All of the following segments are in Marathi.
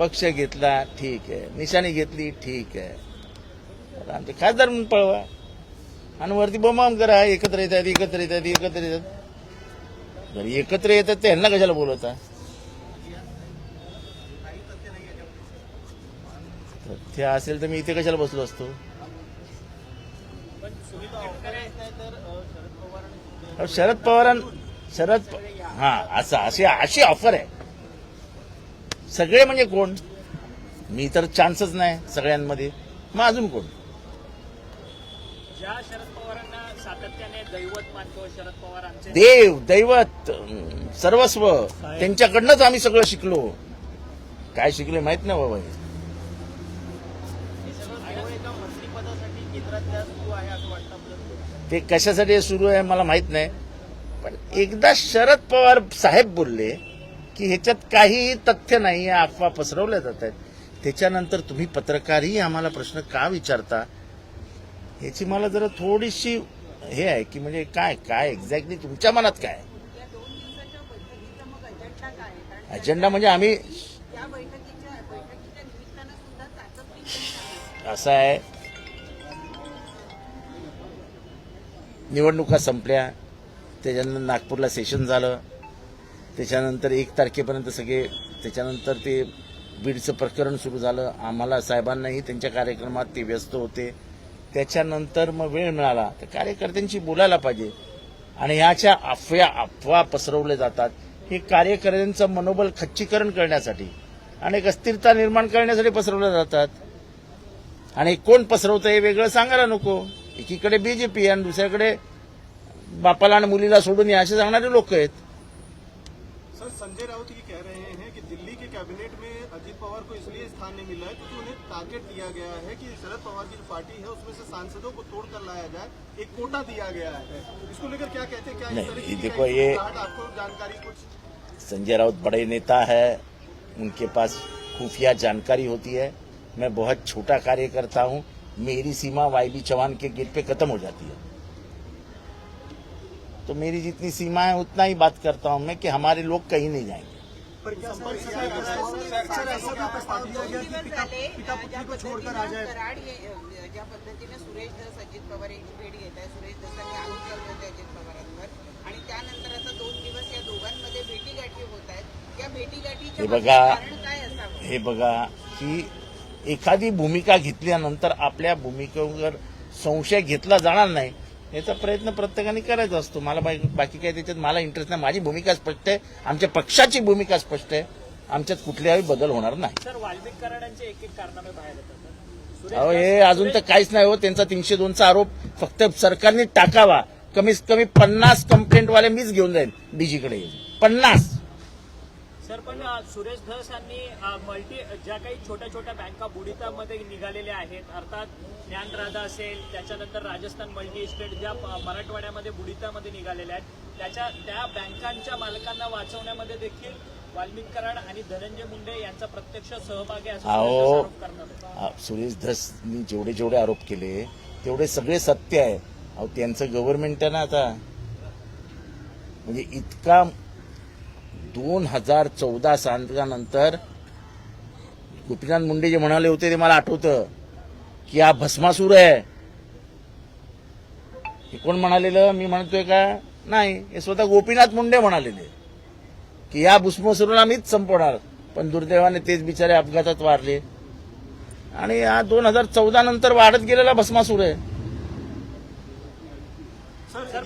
पक्ष घेतला ठीक आहे. निशाणी घेतली ठीक आहे. आमचे खासदार म्हणून पळवा. आणि वरती बमाम करा. एकत्र येतात एकत्र येतात एकत्र येतात. जर एकत्र येतात ते ह्यांना कशाला बोलवता? तथ्य असेल तर मी इथे कशाला बसलो असतो? शरद पवारां शरद प- हा असं अशी अशी ऑफर आहे. सगळे म्हणजे कोण? मी तर चान्सच नाही सगळ्यांमध्ये. मग अजून कोण? ज्या शरद पवारांना सातत्याने दैवत मानतो शरद पवार आमचे देव दैवत सर्वस्व त्यांच्याकडनंच आम्ही सगळं शिकलो. काय शिकले माहीत नाही बाबा हे. ते कशासाठी सुरू आहे मला माहीत नाही. पण एकदा शरद पवार साहेब बोलले की ह्याच्यात काही तथ्य नाही आहे अफवा पसरवल्या जात आहेत. त्याच्यानंतर तुम्ही पत्रकारही आम्हाला प्रश्न का विचारता? ह्याची मला जरा थोडीशी हे आहे की म्हणजे काय काय एक्झॅक्टली तुमच्या मनात काय या अजेंडा म्हणजे आम्ही या. असं आहे. निवडणुका संपल्या. त्याच्यानंतर नागपूरला सेशन झालं. त्याच्यानंतर एक तारखेपर्यंत सगळे त्याच्यानंतर ते बीडचं प्रकरण सुरू झालं. आम्हाला साहेबांनाही त्यांच्या कार्यक्रमात ते व्यस्त होते. त्याच्यानंतर मग वेळ मिळाला तर कार्यकर्त्यांशी बोलायला पाहिजे. आणि ह्याच्या अफव्या अफवा पसरवल्या जातात. हे कार्यकर्त्यांचं मनोबल खच्चीकरण करण्यासाठी आणि एक अस्थिरता निर्माण करण्यासाठी पसरवल्या जातात. आणि कोण पसरवतं हे वेगळं सांगायला नको. एकीकडे बीजेपी आणि दुसऱ्याकडे बापाला आणि मुलीला सोडून या असे सांगणारे लोक आहेत. संजय राउत ये कह रहे हैं कि दिल्ली के कैबिनेट में अजीत पवार को इसलिए स्थान नहीं मिला है क्योंकि उन्हें टारगेट दिया गया है कि शरद पवार की जो पार्टी है उसमें से सांसदों को तोड़ कर लाया जाए एक कोटा दिया गया है। इसको लेकर क्या कहते हैं? क्या नहीं, देखो, ये- आपको जानकारी कुछ? संजय राउत बड़े नेता है उनके पास खुफिया जानकारी होती है। मैं बहुत छोटा कार्य करता हूँ मेरी सीमा वाईबी चौहान के गेट पे खत्म हो जाती है। तो मेरी जितनी सीमा है उतना ही बात करता हूं मैं कि हमारे लोग कहीं नहीं जाएंगे। है? ज्या पद्धतीनं सुरेश अजित पवार यांची भेट घेत आहे. सुरेश आरोप होते अजित पवारांवर. आणि त्यानंतर दोन दिवस या दोघांमध्ये भेटीगाठी होत आहेत. या हे बघा. कारण काय असावं? हे बघा की एखादी भूमिका घेतल्यानंतर आपल्या भूमिकेवर संशय घेतला जाणार नाही. याचा प्रयत्न प्रत्येकाने करायचा असतो. मला बाकी बाकी काही त्याच्यात मला इंटरेस्ट नाही. माझी भूमिका स्पष्ट आहे. आमच्या पक्षाची भूमिका स्पष्ट आहे. आमच्यात कुठल्याही बदल होणार नाही. एक एक अहो हे अजून तर काहीच नाही हो. त्यांचा तीनशे दोनचा आरोप फक्त सरकारने टाकावा. कमीत कमी पन्नास कंप्लेंटवाले मीच घेऊन जाईन. डीजीकडे पन्नास. सर पण सुरेश धस यांनी मल्टी ज्या काही छोट्या छोट्या बँका बुडितामध्ये निघालेल्या आहेत अर्थात ज्ञानराधा असेल त्याच्यानंतर राजस्थान मल्टी इस्टेट ज्या मराठवाड्यामध्ये बुडितामध्ये निघालेल्या आहेत त्याच्या त्या बँकांच्या मालकांना वाचवण्यामध्ये देखील वाल्मिक कराड आणि धनंजय मुंडे यांचा प्रत्यक्ष सहभाग आहे सुरेश धसनी जेवढे जेवढे आरोप केले तेवढे सगळे सत्य आहे. अहो त्यांचं गव्हर्नमेंट आहे ना आता. म्हणजे इतका दोन हजार चौदा सालानंतर गोपीनाथ मुंडे जे म्हणाले होते ते मला आठवतं की हा भस्मासूर आहे. हे कोण म्हणालेलं? मी म्हणतोय का? नाही हे स्वतः गोपीनाथ मुंडे म्हणालेले की या भस्मासुराला मीच संपवणार. पण दुर्दैवाने तेच बिचारे अपघातात वारले. आणि हा दोन हजार चौदा नंतर वाढत गेलेला भस्मासूर आहे सर ये जो आग होगी की होने वाली है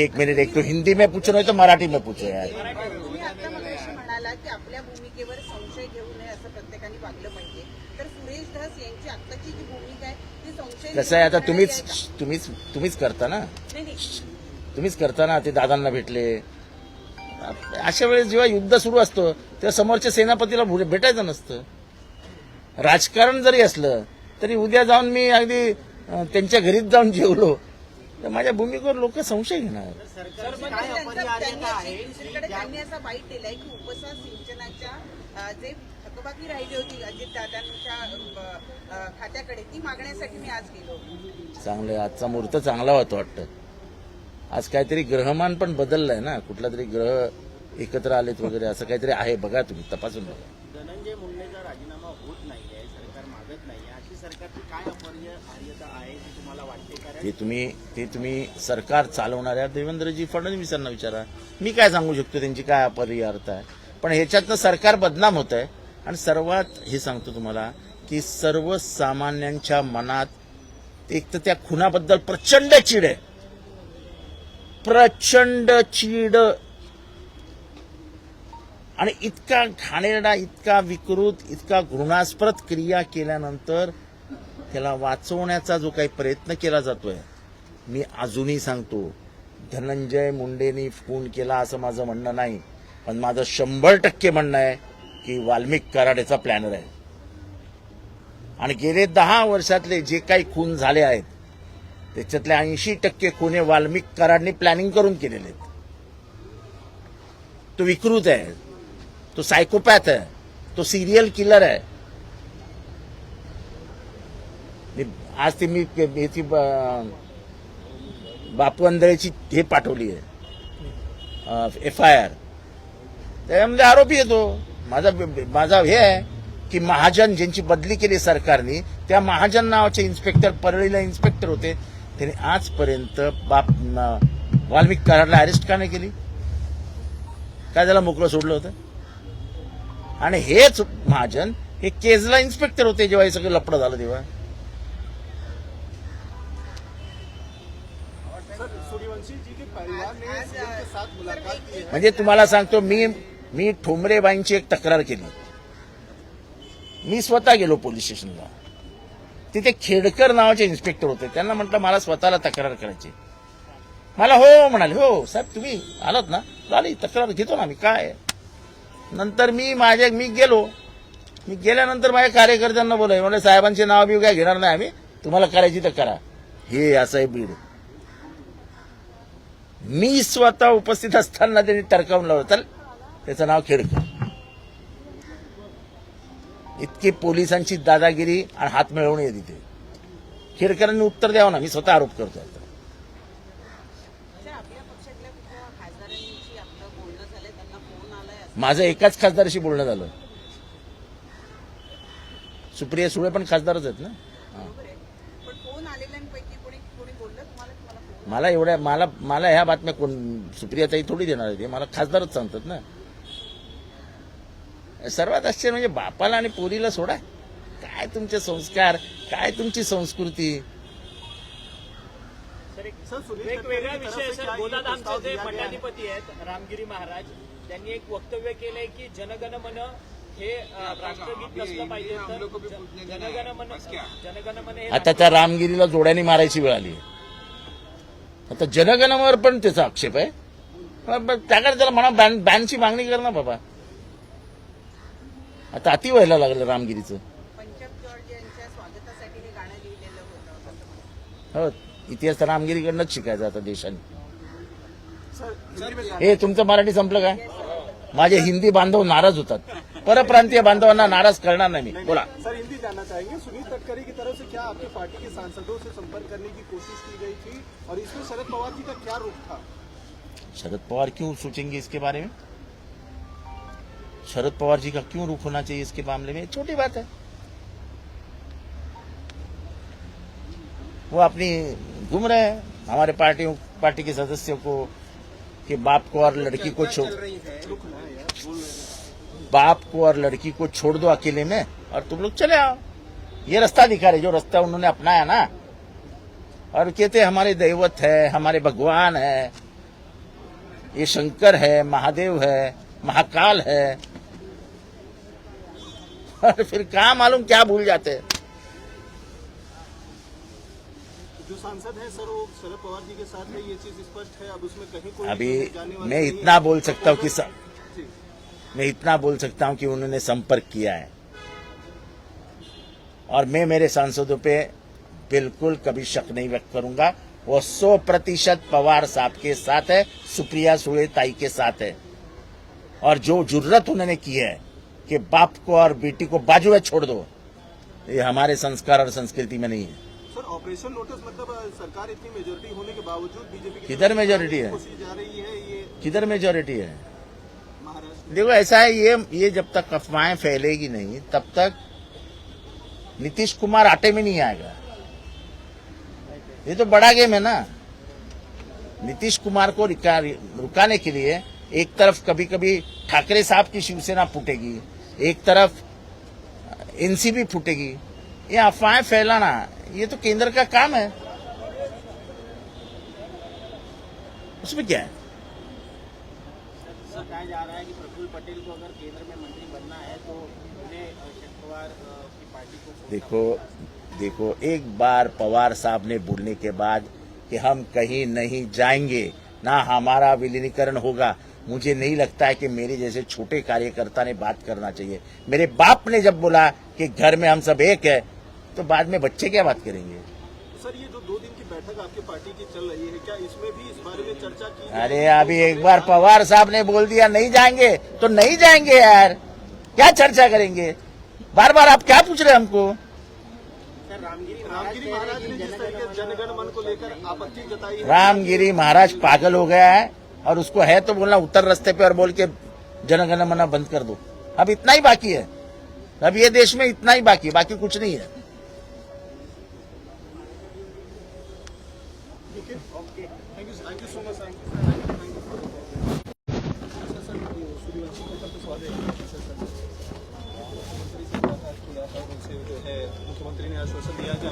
एक मिनिट एक तो हिंदी में पूछो नहीं तो मराठी में पूछो यार. तुम्ही आता मगाशी म्हणाला की आपल्या भूमिकेवर संशय घेऊ नये असं प्रत्येकाने वागलं पाहिजे. तर सुरेश धस यांची आत्ताची जी भूमिका आहे ती संशय कसं आहे आता तुम्हीच तुम्हीच तुम्हीच करता ना? तुम्हीच करता ना ते दादांना भेटले. अशा वेळेस जेव्हा युद्ध सुरू असतं तेव्हा समोरच्या सेनापतीला भेटायचं नसतं. राजकारण जरी असलं तरी उद्या जाऊन मी अगदी त्यांच्या घरीच जाऊन जेवलो. तर माझ्या भूमिकेवर लोक संशय घेणार. सरकारची काय अपरिहार्यता आहे? दुसरीकडे त्यांनी असा बाईट दिलाय की उपसा सिंचनाच्या जे थकबाकी राहिली होती अजित दादांच्या खात्याकडे ती मागण्यासाठी मी आज गेलो चांगलं आहे. आजचा मुहूर्त चांगला होता वाटतं. आज काहीतरी ग्रहमान पण बदललंय ना. कुठला तरी ग्रह एकत्र आलेत वगैरे असं काहीतरी आहे. बघा तुम्ही तपासून बघा धनंजय मुंडेचा राजीनामा होत नाहीये सरकार मागत नाहीये अशी सरकारची काय अपरिहार्यता आहे ते तुम्ही ते तुम्ही सरकार चालवणाऱ्या देवेंद्रजी फडणवीसांना विचारा. मी काय सांगू शकतो त्यांची काय अपरिहार्यता आहे? पण ह्याच्यातनं सरकार बदनाम होत आहे. आणि सर्वात हे सांगतो तुम्हाला की सर्वसामान्यांच्या मनात एक तर त्या खुनाबद्दल प्रचंड चीड आहे. प्रचंड चीड आणि इतका घाणेरडा इतका विकृत इतका घृणास्पद क्रिया केल्यानंतर त्याला वाचवण्याचा जो काही प्रयत्न केला जातोय मी अजूनही सांगतो धनंजय मुंडेनी खून केला असं माझं म्हणणं नाही पण माझं शंभर टक्के म्हणणं आहे की वाल्मिक कराडेचा प्लॅनर आहे. आणि गेले दहा वर्षातले जे काही खून झाले आहेत त्याच्यातले ऐंशी टक्के खून हे वाल्मिक कराडने प्लॅनिंग करून केलेले आहेत. तो विकृत आहे. तो साइकोपैथ आहे तो सिरियल किलर आहे आज ती मी ती बापू आंधळेची हे पाठवली आहे. एफ आय आर त्याच्यामध्ये आरोपी येतो माझा माझा हे आहे की महाजन ज्यांची बदली केली सरकारने त्या महाजन नावाचे इन्स्पेक्टर परळीला इन्स्पेक्टर होते. त्यांनी आजपर्यंत बाप वाल्मिक कराडला अरेस्ट का नाही केली? काय त्याला मोकळं सोडलं होतं? आणि हेच महाजन हे केजला इन्स्पेक्टर होते जेव्हा हे सगळं लपडं झालं तेव्हा. म्हणजे तुम्हाला सांगतो मी मी ठोंबरेबाईंची एक तक्रार केली. मी स्वतः गेलो पोलीस स्टेशनला. तिथे खेडकर नावाचे इन्स्पेक्टर होते. त्यांना म्हटलं मला स्वतःला तक्रार करायची. मला हो म्हणाले हो साहेब तुम्ही आलात ना? झाली तक्रार घेतो ना मी काय आहे? नंतर मी माझ्या मी गेलो. मी गेल्यानंतर माझ्या कार्यकर्त्यांना बोलाय म्हणजे साहेबांचे नाव बी काय घेणार नाही आम्ही. तुम्हाला करायची तर करा. हे असं आहे बीड. मी स्वतः उपस्थित असताना त्यांनी टरकावून लावलं. चल त्याचं नाव खेडकर इतकी पोलिसांची दादागिरी आणि हात मिळवणी आहे तिथे. खेडकरांनी उत्तर द्यावं ना. मी स्वतः आरोप करतोय आता. सर आपल्या पक्षातल्या कुठल्या खासदारांशी आपलं बोलणं झालंय त्यांना फोन आलाय असं माझं एकाच खासदाराशी बोलणं झालं. सुप्रिया सुळे पण खासदारच आहेत ना? मला एवढ्या मला मला ह्या बातम्या कोण सुप्रियाताई थोडी देणार आहे ते मला खासदारच सांगतात ना. सर्वात आश्चर्य म्हणजे बापाला आणि पोरीला सोडा. काय तुमचे संस्कार काय तुमची संस्कृती? एक वेगळा विषय सर. गोदाधामचे प्रस्ताव जे है? मठाधिपती आहेत रामगिरी महाराज त्यांनी एक वक्तव्य केलंय की जनगण मन हे राष्ट्रगीत नसलं पाहिजे तर? जनगण मन जनगण मन हे आता त्या रामगिरीला जोड्याने मारायची वेळ आली आता जनगणवर पण त्याचा आक्षेप आहे. त्याकडे त्याला म्हणा बॅन बॅनची मागणी कर ना बाबा. आता अति व्हायला लागलं रामगिरीचं. पंजाब जॉर्ज यांच्या स्वागतासाठी हे. इतिहास तर रामगिरीकडनंच शिकायचा आता देशाने. हे तुमचं मराठी संपलं काय माझे हिंदी बांधव नाराज होतात. परप्रांतीय बांधवांना नाराज करणार नाही मी. बोला. सर हिंदी जानना चाहेंगे. सुनील तटकरे की तरफ से क्या आपकी पार्टी के सांसदों से संपर्क करने की कोशिश की गई थी? और इसमें शरद पवार जी का क्या रुख था? शरद पवार क्यों सोचेंगे इसके बारे में? शरद पवार जी का क्यों रुख होना चाहिए इसके मामले में? छोटी बात है। वो अपनी घूम रहे हैं। हमारे पार्टी पार्टी के सदस्यों को, कि बाप को और लड़की को छोड़ बाप को और लड़की को छोड़ दो अकेले में, और तुम लोग चले आओ। ये रास्ता दिखा रहे, जो रास्ता उन्होंने अपनाया ना। और कहते हमारे दैवत है, हमारे भगवान है। ये शंकर है, महादेव है, महाकाल है। और फिर कहा मालूम क्या भूल जाते हैं? जो सांसद है सर वो शरद पवार जी के साथ है ये चीज़ स्पष्ट है। अब उसमें कहीं कोई अभी मैं इतना बोल सकता हूँ कि स- मैं इतना बोल सकता हूँ कि उन्होंने संपर्क किया है। और मैं मेरे सांसदों पे बिल्कुल कभी शक नहीं व्यक्त करूँगा। वो सौ प्रतिशत पवार साहब के साथ है सुप्रिया सुळे ताई के साथ है। और जो ज़रूरत उन्होंने की है कि बाप को और बेटी को बाजू में छोड़ दो ये हमारे संस्कार और संस्कृति में नहीं है। सर ऑपरेशन नोटिस मतलब सरकार इतनी मेजोरिटी होने के बावजूद बीजेपी किधर majority है? किधर मेजोरिटी है? देखो ऐसा है ये ये जब तक अफवाहें फैलेगी नहीं तब तक नीतीश कुमार आटे में नहीं आएगा। ये तो बड़ा गेम है ना। नीतीश कुमार को रुकाने के लिए एक तरफ़ कभी कभी ठाकरे साहब की शिवसेना फूटेगी एक तरफ़ एनसीबी फूटेगी। ये अफवाहें फैलाना ये तो केंद्र का काम है। उसमें क्या है? कहा जा रहा है कि प्रफुल्ल पटेल को अगर केंद्र में मंत्री बनना है तो उन्हें पवार की पार्टी को देखो देखो एक बार पवार साहब ने बोलने के बाद कि हम कहीं नहीं जाएँगे ना हमारा विलीनीकरण होगा। मुझे नहीं लगता है कि मेरे जैसे छोटे कार्यकर्ता ने बात करना चाहिए। मेरे बाप ने जब बोला कि घर में हम सब एक है तो बाद में बच्चे क्या बात करेंगे? सर ये जो दो दिन की बैठक आपकी पार्टी की चल रही है क्या इसमें भी इस बारे में चर्चा की अरे अभी एक बार पवार साहब ने बोल दिया नहीं जाएँगे। तो नहीं जाएँगे यार। क्या चर्चा करेंगे? बार बार आप क्या पूछ रहे हैं हमको? रामगिरी रामगिरी महाराज ने जिस तरीके जनगण मन को लेकर आपत्ति जताई रामगिरी महाराज पागल हो गया है और उसको है तो बोलना उत्तर रास्ते पे और बोल के जनगण मना बंद कर दो। अब इतना ही बाकी है। अब ये देश में इतना ही बाकी है बाकी कुछ नहीं है thank you thank you so much sir मुख्यमंत्री ने आश्वासन दिया कि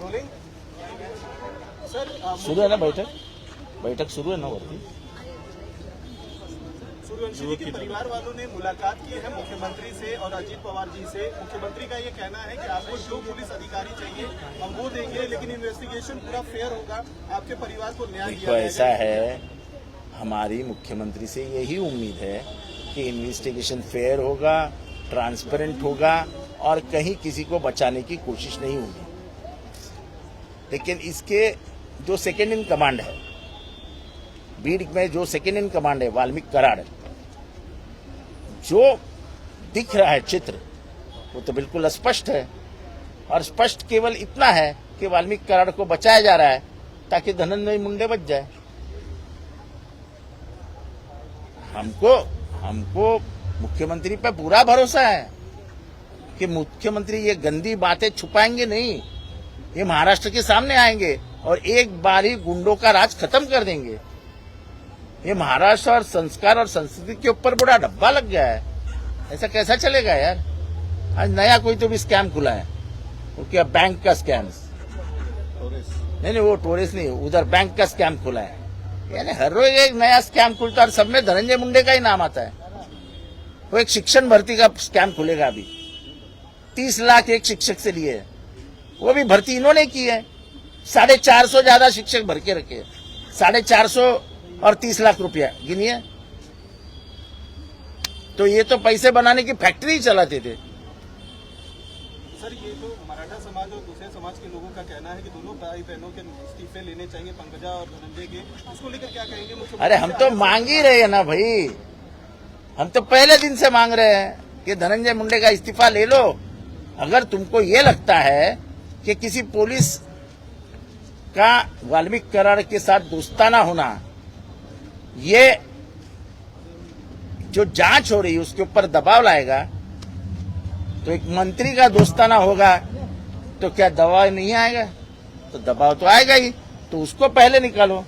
रोलिंग सर आहे ना बैठक? बैठक सुरू आहे ना वरती? सूर्यवंशी जी के परिवार वालों ने मुलाकात की है मुख्यमंत्री से और अजीत पवार जी से। मुख्यमंत्री का ये कहना है कि आपको जो पुलिस अधिकारी चाहिए हम वो देंगे लेकिन इन्वेस्टिगेशन पूरा फेयर होगा। आपके परिवार को न्याय दिया ऐसा है हमारी मुख्यमंत्री से यही उम्मीद है कि इन्वेस्टिगेशन फेयर होगा ट्रांसपेरेंट होगा और कहीं किसी को बचाने की कोशिश नहीं होगी। लेकिन इसके जो सेकेंड इन कमांड है। बीड में जो सेकेंड इन कमांड है, वाल्मीकि कराड़। जो दिख रहा है चित्र, वो तो बिल्कुल स्पष्ट है। और स्पष्ट केवल इतना है कि वाल्मीकि कराड़ को बचाया जा रहा है, ताकि धनंजय मुंडे बच जाए। हमको हमको मुख्यमंत्री पर पूरा भरोसा है कि मुख्यमंत्री ये गंदी बातें छुपाएँगे नहीं, ये महाराष्ट्र के सामने आएँगे। और एक बार ही गुंडों का राज खत्म कर देंगे। ये महाराष्ट्र और संस्कार और संस्कृति के ऊपर बड़ा डब्बा लग गया है। ऐसा कैसा चलेगा यार? आज नया कोई तो भी स्कैम खुला है। वो क्या बैंक का स्कैम? नहीं नहीं, वो टूरिस्ट नहीं, उधर बैंक का स्कैम खुला है। यानी हर रोज एक नया स्कैम खुलता है और सब में धनंजय मुंडे का ही नाम आता है। वो एक शिक्षण भर्ती का स्कैम खुलेगा अभी। तीस लाख एक शिक्षक से लिए वो भी भर्ती इन्होंने की है। साढ़े चार सौ ज़्यादा शिक्षक भर के रखे साढ़े चार सौ और तीस लाख रुपया। गिनिए। तो ये तो पैसे बनाने की फैक्ट्री ही चलाते थे। सर ये तो मराठा समाज और दूसरे समाज के लोगों का कहना है कि दोनों भाई बहनों के इस्तीफे लेने चाहिए पंकजा और धनंजय के। उसको लेकर क्या कहेंगे? अरे हम तो मांग ही रहे हैं ना भाई। हम तो पहले दिन से मांग रहे हैं कि धनंजय मुंडे का इस्तीफा ले लो। अगर तुमको ये लगता है कि किसी पुलिस का वाल्मीकि करार के साथ दोस्ताना होना, ये जो जाँच हो रही है, उसके ऊपर दबाव लाएगा तो एक मंत्री का दोस्ताना होगा तो क्या दबाव नहीं आएगा? तो दबाव तो आएगा ही तो उसको पहले निकालो।